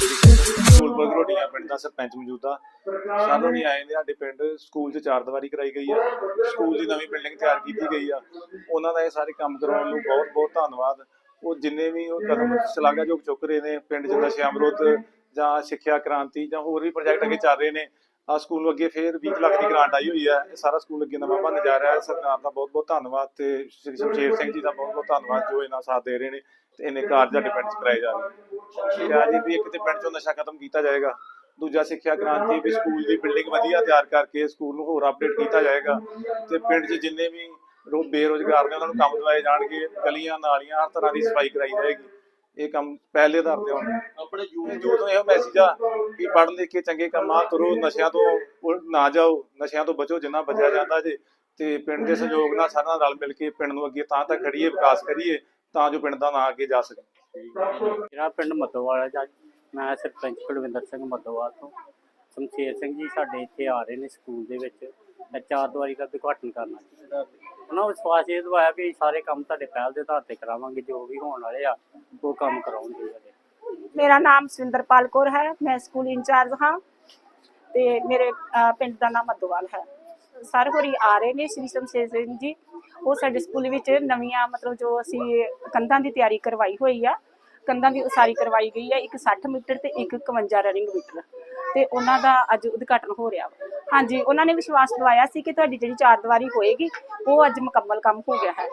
School ਬਗਰੋਟੀਆਂ ਪਿੰਡ ਦਾ ਸਰਪੰਚ ਮੌਜੂਦਾ ਸਾਨੂੰ ਨਹੀਂ ਆਏ ਨੇ, ਸਾਡੇ ਪਿੰਡ ਸਕੂਲ 'ਚ ਚਾਰ ਦੀਵਾਰੀ ਕਰਾਈ ਗਈ ਆ। ਸਕੂਲ ਦੀ ਨਵੀਂ ਬਿਲਡਿੰਗ ਤਿਆਰ ਕੀਤੀ ਗਈ ਆ। ਉਹਨਾਂ ਦਾ ਇਹ ਸਾਰੇ ਕੰਮ ਕਰਾਉਣ ਨੂੰ ਬਹੁਤ ਬਹੁਤ ਧੰਨਵਾਦ। ਉਹ ਜਿੰਨੇ ਵੀ ਉਹ ਕਦਮ ਸ਼ਲਾਘਾਯੋਗ ਚੁੱਕ ਰਹੇ ਨੇ, ਪਿੰਡ 'ਚ ਨਸ਼ਿਆਂ ਵਿਰੁੱਧ ਜਾਂ ਸਿੱਖਿਆ ਕ੍ਰਾਂਤੀ ਜਾਂ ਹੋਰ ਵੀ ਪ੍ਰੋਜੈਕਟ ਅੱਗੇ ਚੱਲ ਰਹੇ ਨੇ ਆ ਸਕੂਲ ਨੂੰ ਅੱਗੇ ਫੇਰ 20 ਲੱਖ ਦੀ ਗ੍ਰਾਂਟ ਆਈ ਹੋਈ ਹੈ। ਇਹ ਸਾਰਾ ਸਕੂਲ ਅੱਗੇ ਨਵਾਂ ਬਣ ਜਾ ਰਿਹਾ ਹੈ। ਸਰਕਾਰ ਦਾ ਬਹੁਤ ਬਹੁਤ ਧੰਨਵਾਦ ਤੇ ਸ਼੍ਰੀ ਸ਼ਮਸ਼ੇਰ ਸਿੰਘ ਜੀ ਦਾ ਬਹੁਤ ਬਹੁਤ ਧੰਨਵਾਦ ਜੋ ਇਹਨਾਂ ਸਾਥ ਦੇ ਰਹੇ ਨੇ ਤੇ ਇਹਨੇ ਕਾਰਜਾਂ ਸਾਡੇ ਪਿੰਡ 'ਚ ਕਰਾਏ ਜਾ ਰਹੇ ਨੇ। ਅੱਜ ਵੀ ਇੱਕ ਤੇ ਪਿੰਡ 'ਚੋਂ ਨਸ਼ਾ ਖਤਮ ਕੀਤਾ ਜਾਏਗਾ। ਦੂਜਾ ਸਿੱਖਿਆ ਕ੍ਰਾਂਤੀ ਵੀ ਸਕੂਲ ਦੀ ਬਿਲਡਿੰਗ ਵਧੀਆ ਤਿਆਰ ਕਰਕੇ ਸਕੂਲ ਨੂੰ ਹੋਰ ਅਪਡੇਟ ਕੀਤਾ ਜਾਏਗਾ ਤੇ ਪਿੰਡ 'ਚ ਜਿੰਨੇ ਵੀ ਰੋ ਬੇਰੋਜ਼ਗਾਰ ਨੇ ਉਹਨਾਂ ਨੂੰ ਕੰਮ ਦਿਵਾਏ ਜਾਣਗੇ। ਗਲੀਆਂ, ਨਾਲੀਆਂ, ਹਰ ਤਰ੍ਹਾਂ ਦੀ ਸਫ਼ਾਈ ਕਰਾਈ ਜਾਏਗੀ। ਇਹ ਕੰਮ ਪਹਿਲੇ ਆਧਾਰ ਤੇ ਆਪਣੇ ਯੂਥ ਨੂੰ ਇਹੋ ਮੈਸੇਜ ਆ ਕਿ ਪੜ੍ਹ ਲਿਖ ਕੇ ਚੰਗੇ ਕੰਮਾਂ ਤੁਰੋ ਨਸ਼ਿਆਂ ਤੋਂ ਨਾ ਜਾਓ ਨਸ਼ਿਆਂ ਤੋਂ ਬਚੋ ਜਿੰਨਾ ਬਚਿਆ ਜਾਂਦਾ ਜੇ। ਤੇ ਪਿੰਡ ਦੇ ਸਹਿਯੋਗ ਨਾਲ ਸਾਰਿਆਂ ਨਾਲ ਰਲ ਮਿਲ ਕੇ ਪਿੰਡ ਨੂੰ ਅੱਗੇ ਤਾਂ ਤੱਕ ਖੜੀਏ ਵਿਕਾਸ ਕਰੀਏ ਤਾਂ ਜੋ ਪਿੰਡ ਦਾ ਨਾਂ ਅੱਗੇ ਜਾ ਸਕੇ। ਮੇਰਾ ਪਿੰਡ ਮੱਦੋਵਾਲ ਜੀ। ਮੈਂ ਸਰਪੰਚ ਕੁਲਵਿੰਦਰ ਸਿੰਘ ਮੱਦੋਵਾਲ ਤੋਂ। ਸ਼ਮਸ਼ੇਰ ਸਿੰਘ ਜੀ ਸਾਡੇ ਇੱਥੇ ਆ ਰਹੇ ਨੇ ਸਕੂਲ ਦੇ ਵਿੱਚ। ਚਾਰ ਦੀਵਾਰੀ ਦਾ ਉਦਘਾਟਨ ਕਰਨਾ ਉਹਨਾਂ ਨੂੰ ਵਿਸ਼ਵਾਸ ਇਹ ਦਵਾਇਆ ਵੀ ਸਾਰੇ ਕੰਮ ਤੁਹਾਡੇ ਪਹਿਲ ਦੇ ਆਧਾਰ ਤੇ ਕਰਾਵਾਂਗੇ, ਜੋ ਵੀ ਹੋਣ ਵਾਲੇ ਆ, ਉਹ ਕੰਮ ਕਰਾਉਣਗੇ ਮੇਰਾ ਨਾਮ ਸਵਿੰਦਰਪਾਲ ਕੌਰ ਹੈ, ਮੈਂ ਸਕੂਲ ਇੰਚਾਰਜ ਹਾਂ ਤੇ ਮੇਰੇ ਪਿੰਡ ਦਾ ਨਾਮ ਮੱਦੋਵਾਲ ਹੈ। ਸਰ ਹੋਰੀ ਆ ਰਹੇ ਨੇ ਸ਼੍ਰੀ ਸ਼ਮਸ਼ੇਰ ਸਿੰਘ ਜੀ। ਉਹ ਸਾਡੇ ਸਕੂਲ ਵਿੱਚ ਨਵੀਆਂ, ਮਤਲਬ ਜੋ ਅਸੀਂ ਕੰਧਾਂ ਦੀ ਤਿਆਰੀ ਕਰਵਾਈ ਹੋਈ ਆ, ਕੰਧਾਂ ਦੀ ਉਸਾਰੀ ਕਰਵਾਈ ਗਈ ਹੈ ਇੱਕ 60 ਮੀਟਰ ਤੇ ਇੱਕ 51 ਰਨਿੰਗ ਮੀਟਰ। ਤੇ ਉਹਨਾਂ ਦਾ ਅੱਜ ਉਦਘਾਟਨ ਹੋ ਰਿਹਾ ਵਾ। ਹਾਂਜੀ, ਉਹਨਾਂ ਨੇ ਵਿਸ਼ਵਾਸ ਦਿਵਾਇਆ ਸੀ ਕਿ ਤੁਹਾਡੀ ਜਿਹੜੀ ਚਾਰ ਦੀਵਾਰੀ ਹੋਏਗੀ, ਉਹ ਅੱਜ ਮੁਕੰਮਲ ਕੰਮ ਹੋ ਗਿਆ ਹੈ।